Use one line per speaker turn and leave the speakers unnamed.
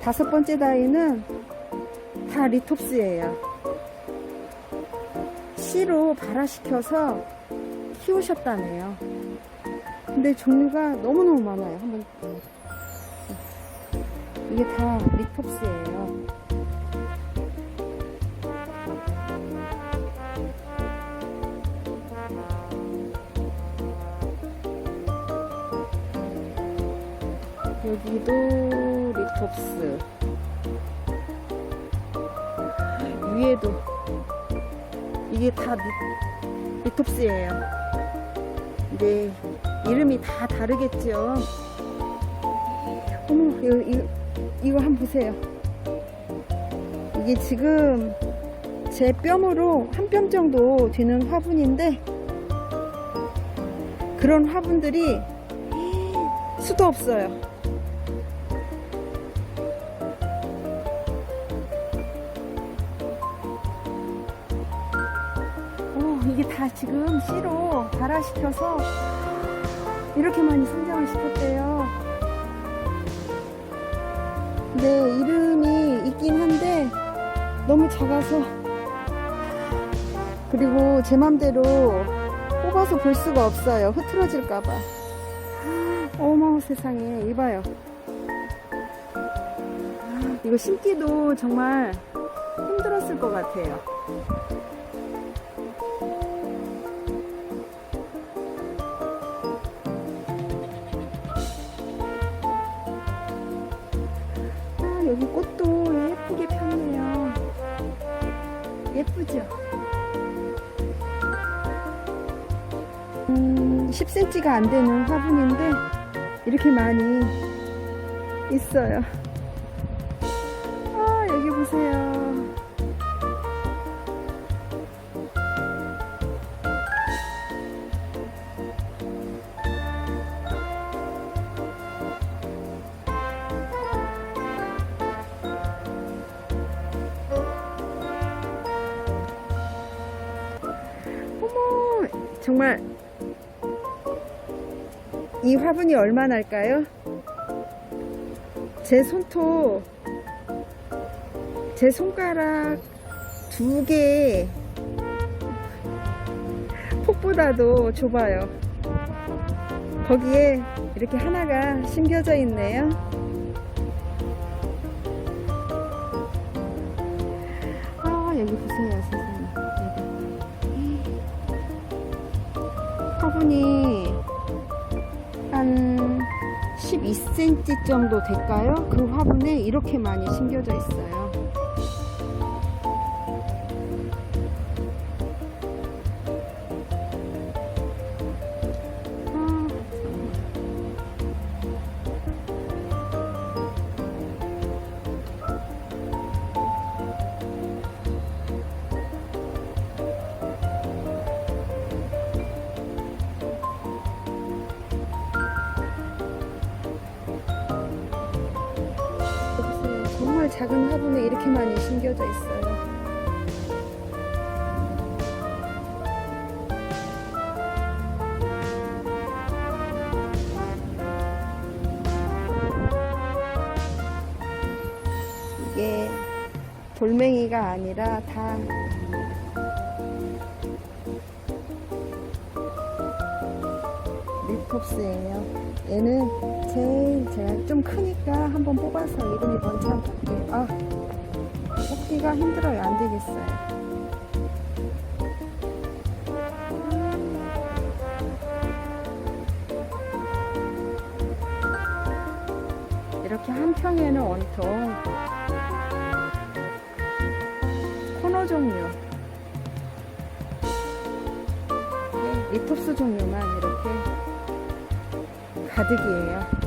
다섯 번째 다이는 다 리톱스예요. 씨로 발화시켜서 키우셨다네요. 근데 종류가 너무너무 많아요. 한번 이게 다 리톱스예요. 여기도 리톱스. 위에도 이게 다 리, 리톱스예요. 근데 이름이 다 다르겠죠. 어머, 이거, 이거, 이거 한번 보세요. 이게 지금 제 뼘으로 한 뼘 정도 되는 화분인데 그런 화분들이 수도 없어요. 이게 다 지금 씨로 발화시켜서 이렇게 많이 성장을 시켰대요. 네, 이름이 있긴 한데 너무 작아서 그리고 제 맘대로 뽑아서 볼 수가 없어요. 흐트러질까봐. 어머 세상에 이봐요. 이거 심기도 정말 힘들었을 것 같아요. 여기 꽃도 예쁘게 폈네요. 예쁘죠? 음, 10cm가 안 되는 화분인데 이렇게 많이 있어요. 정말 이 화분이 얼마나일까요? 제 손톱, 제 손가락 두 개, 폭보다도 좁아요. 거기에 이렇게 하나가 심겨져 있네요. 아, 여기 보세요, 세상에. 화분이 한 12cm 정도 될까요? 그 화분에 이렇게 많이 심겨져 있어요. 작은 화분에 이렇게 많이 심겨져 있어요. 이게 돌멩이가 아니라 다 리톱스예요. 얘는 제일 제가 좀 크니까 한번 뽑아서 이름이 뭔지 한번 볼게요. 아, 뽑기가 힘들어요. 안 되겠어요. 이렇게 한 평에는 온통 코너 종류 네, 리톱스 종류만 이렇게 가득이에요.